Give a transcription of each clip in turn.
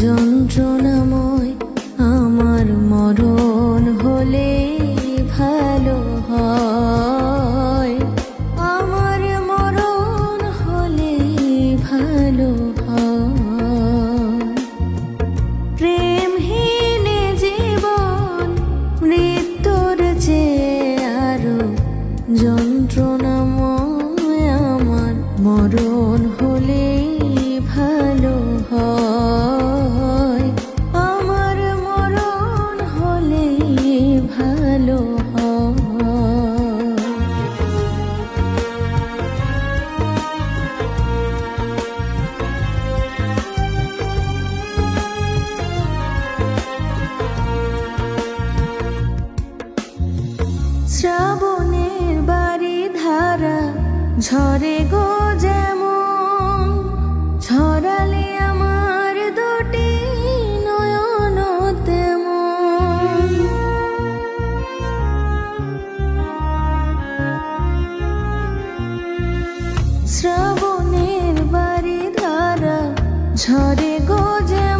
যন্ত্রণাময় ঝরে গো যেমন ঝরালে আমার দুটি নয়ন শ্রাবণের বাড়ি ধারা ঝরে গো যেমন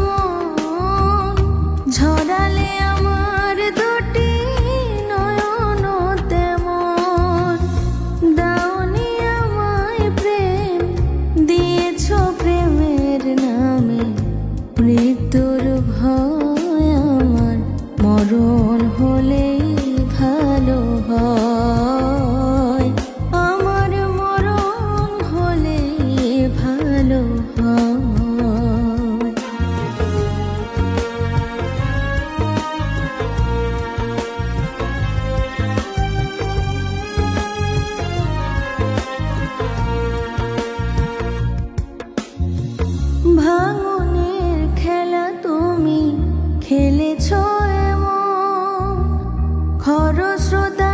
মৃত্যুর ভয় আমার মরণ হলেই ভালো হয়। আমার মরণ ভালো হয়। ভাঙনের খরস্রোতা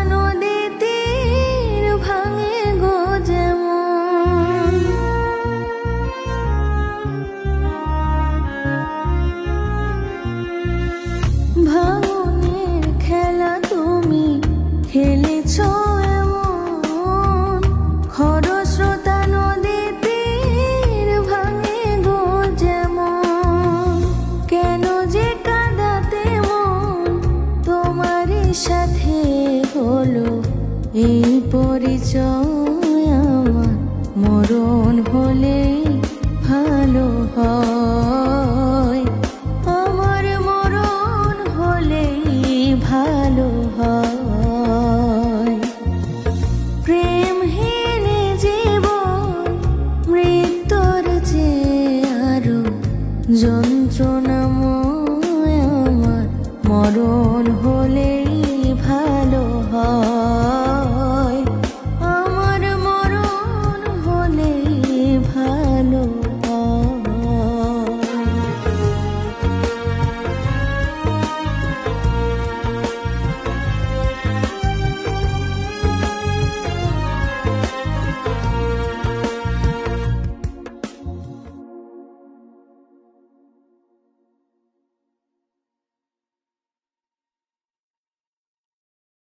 সাথে হলো এই পরিচয় আমার। মরণ হলে ভালো হয়। আমার মরণ হলেই ভালো হয়। প্রেমহীন জীবন, মৃত্যুর যে আরও যন্ত্রণাময় আমার। মরণ হলেই